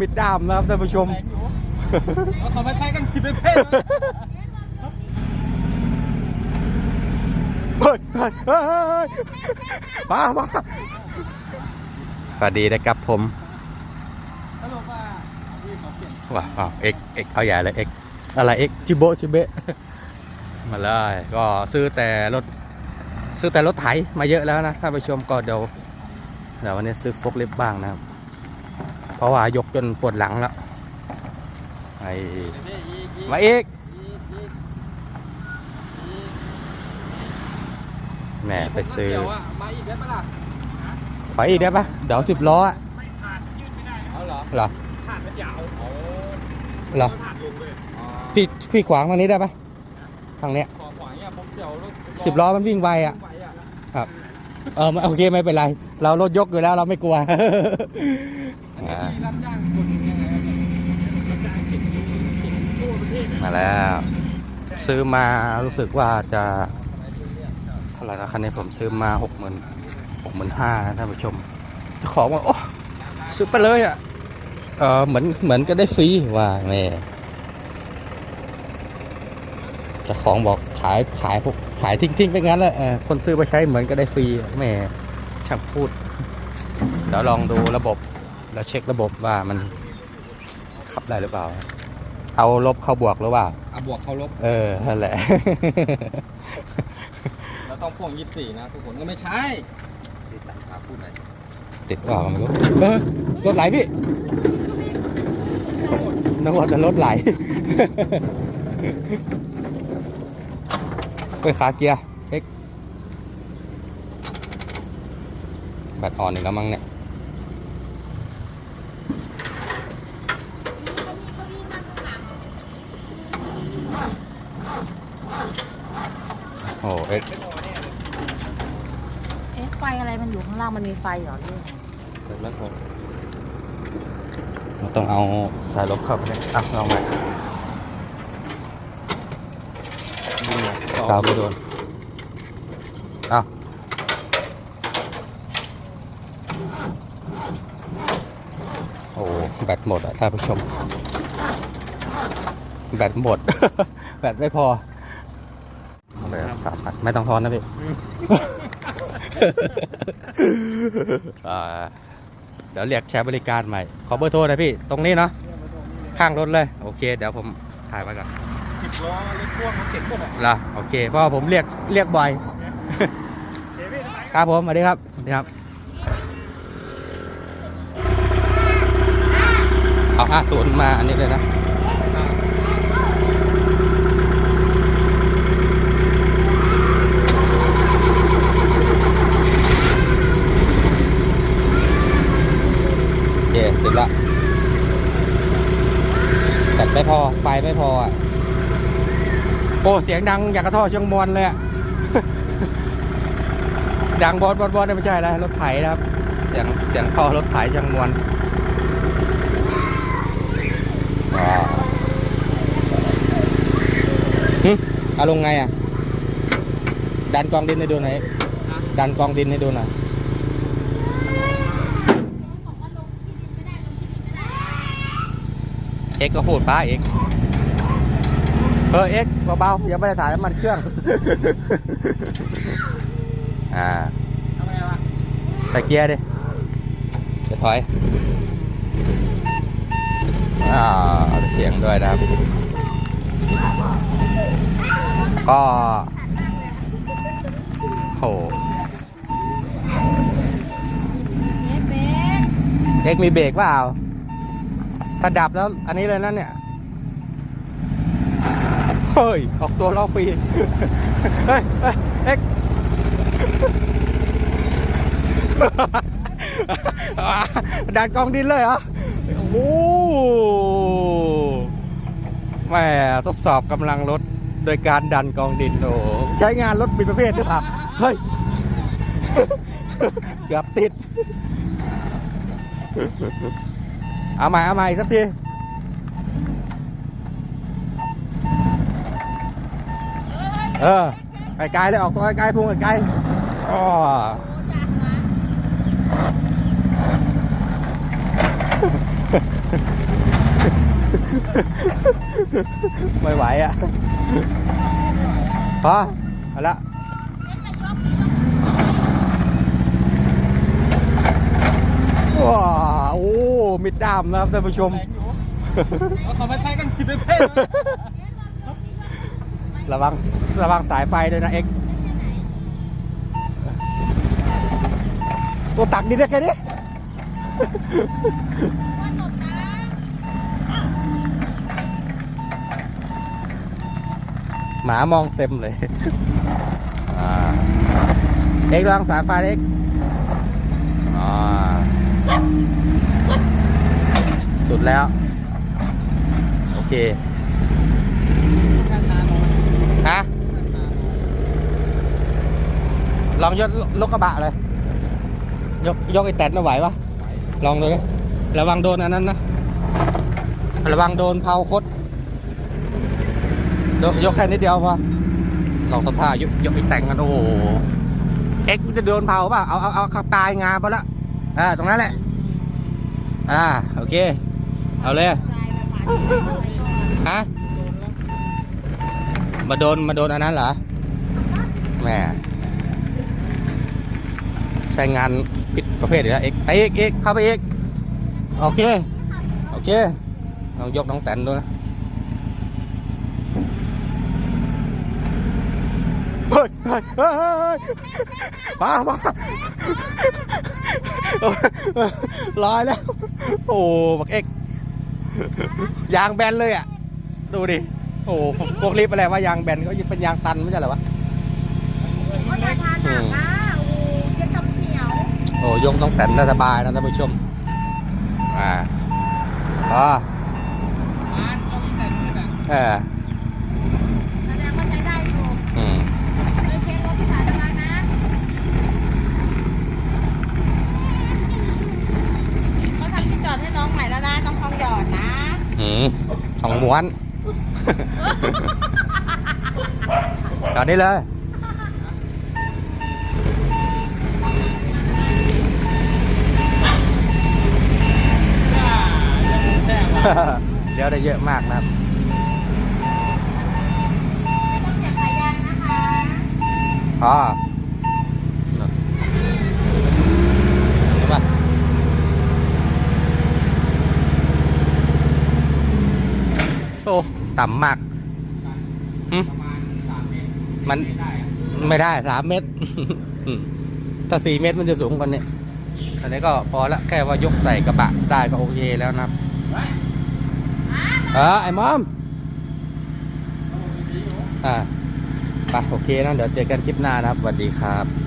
มิดด้ามนะครับท่านผู้ชมเอาเขามาใช้กันผิดประเภทเฮ้ยเฮ้ยเฮ้ยเฮ้ยมามาสวัสดีนะครับผมสรุปว่าพี่เขาเปลี่ยนว้าวเอ็กเอ็กเอาใหญ่เลยเอ็กอะไรเอ็กจิโบะจิเบะมาเลยก็ซื้อแต่รถซื้อแต่รถไถมาเยอะแล้วนะท่านผู้ชมก็เดี๋ยวเดี๋ยววันนี้ซื้อโฟกลิฟต์บ้างนะครับ เพราะว่ายกจนปวดหลังแล้วไอ้มาอีกแหมไปซื้อเดี๋ยวอะมาอีกได้ปะล่ะไปอีกได้ปะเดี๋ยวสิบล้ออะเอาเหรอเหรอผ่านมันยาวโอ้เหรอผ่านลงเลยอ๋อพี่พี่ขวางทางนี้ได้ปะทางเนี้ยขอขวางเนี่ยผมเสียวรถสิบล้อมันวิ่งไวอะวิ่งไวอะ เออโอเคไม่เป็นไร เรารถยกอยู่แล้วเราไม่กลัวรับจ้างคนยังไงรับจ้างเก็บเก็บทั่วประเทศมาแล้ว ซื้อมารู้สึกว่าจะเท่าไหร่นะคันนี้ผมซื้อมาหกหมื่นหกหมื่นห้านะท่านผู้ชมเจ้าของว่าโอ้ซื้อไปเลยอะเออเหมือนเหมือนก็ได้ฟรีว่าแม่เจ้าของบอก ขายขายพวกขายทิ้งทิ้งๆไปงั้นแหละเออคนซื้อไปใช้เหมือนก็ได้ฟรีอะแม่ช่างพูดเดี๋ยวลองดูระบบ แล้วเช็คระบบว่ามันขับได้หรือเปล่า เอาลบเข้าบวกหรือเปล่าอะบวกเขาลบ เออนั่นแหละเราต้องพ่วงยี่สิบสี่นะทุกคนก็ไม่ใช่ที่สันขาพูดไหนติดเปล่าไม่รู้เออรถไหลพี่นึกว่าจะรถไหล ไปขาเกียร์เอ็กแบตอ่อนอีกแล้วมั้งเนี่ยโอ้เอ็กเอ๊ะไฟอะไรมันอยู่ข้างล่างมันมีไฟเหรอเนี่ยเสร็จแล้วผมมันต้องเอาสายลบเข้าไปเลยอะลองไปยิ งเลยกาวไปโดนอ้าวโอ้แบตหมดอะท่านผู้ชม แบตหมด แบตไม่พอเอาไปสามพันไม่ต้องทอนนะพี่อ่าเดี๋ยวเรียกใช้บริการใหม่ ขอเบอร์โทรหนะพี่ ตรงนี้เนาะ ข้างรถเลย โอเค เดี๋ยวผมถ่ายไว้ก่อน สิบล้อรถพ่วงเขาเก็บหมดอะละโอเคเพราะว่าผมเรียกเรียกบ่อยเก็บไม่ได้ครับผมสวัสดีครับสวัสดีครับเอาห้าศูนย์มาอันนี้เลยนะโอเคเสร็จละแต่ไม่พอไฟไม่พออะ โอ้เสียงดังอย่างกระท่อเชียงมวลเลยอะดังบอสบอสบอสไม่ใช่แล้วรถไถนะครับ เสียงเสียงท่อรถไถเชียงมวลว้าวหึเอาลงไงอะ ดันกองดินให้ดูหน่อยดันกองดินให้ดูหน่อยเอ็กก็พูดป้าเอ็ก เออเอ็กเบาๆยังไม่ได้ถ่ายน้ำมันเครื่อง อ่าใส่เกียร์ดิจะถอย อ่าเสียงด้วยนะครับ ก็โหเอ๊ะเบ๊กเอ็กมีเบรกเปล่าถ้าดับแล้วอันนี้เลยนั่นเนี่ย เฮ้ย ออกตัวล้อฟรี เฮ้ยเอ็กดันกองดินเลยเหรอ โอ้โหแม่ทดสอบกำลังรถโดยการดันกองดินโอ้ใช้งานรถปิดประเภทหรือเปล่า เฮ้ย เกือบติด เอาใหม่เอาใหม่สักที เออไกลเลยออกตัวไกลพุ่งไกลๆอ๋อไม่ไหวอะพอเอาละว้าโอ้มิดดามนะครับท่านผู้ชมเขาไม่ใช้กันผิดประเภทเลย ระวังระวังสายไฟด้วยนะเอ็กตัวตักดิได้แค่นี้หมามองเต็มเลยอ่าเอ็กระวังสายไฟเอ็กอ่าสุดแล้ว โอเค ข้างทางน้อย ฮะ ลองยกลกกระบะเลย ยกยกไอ้แตนมาไหวปะลองดูนะระวังโดนอันนั้นนะ ระวังโดนเผาคดยกยกแค่นิดเดียวพอลองทำท่ายกยกไอ้แต่งกันโอ้โหเอ็กซ์มันจะโดนเผาป่ะเอาเอาเอาขับปลายงาไปละอ่าตรงนั้นแหละ อ่าโอเค เอาเลยฮะมาโดนมาโดนอันนั้นเหรอแหม ใช้งานผิดประเภทอีกแล้วเอกไปอีกอีกเข้าไปเอีกโอเค โอเคลองยกน้องแตนดูนะเฮ้ยเฮ้ยเฮ้ยเฮ้ยมามาลอยแล้ว โอ้บักเอกยางแบนเลยอะ ดูดิ โอ้พวกพวกรีบอะไรว่ายางแบนก็เป็นยางตันไม่ใช่เหรอวะ ก็จะทานหนักนะโอ้โหเย็บตำเหนียว โอ้ ยกต้องแต่นได้สบายนะท่านผู้ชมอ่าอ๋อร้านเอาอีแต่มืดอะเออแสดงว่าใช้ได้อยู่อืมเลยเคสรถที่สายระวังนะเขาทำที่จอดให้น้องใหม่แล้วนะน้องทองหยอดนะอืมทองม้วนตอนนี้เลย เดี๋ยวได้เยอะมากนะครับไม่ต้องเสียบสายยางนะคะอ๋อเห็นปะโอ้ต่ำมากหึประมาณสามเมตรมันไม่ได้อะไม่ได้สามเมตร ถ้าสี่เมตรมันจะสูงกว่านี้อันนี้ก็พอละแค่ว่ายกใส่กระบะได้ก็โอเคแล้วนะครับ เออไอ้มอมอ่าไปโอเคนะเดี๋ยวเจอกันคลิปหน้านะครับสวัสดีครับ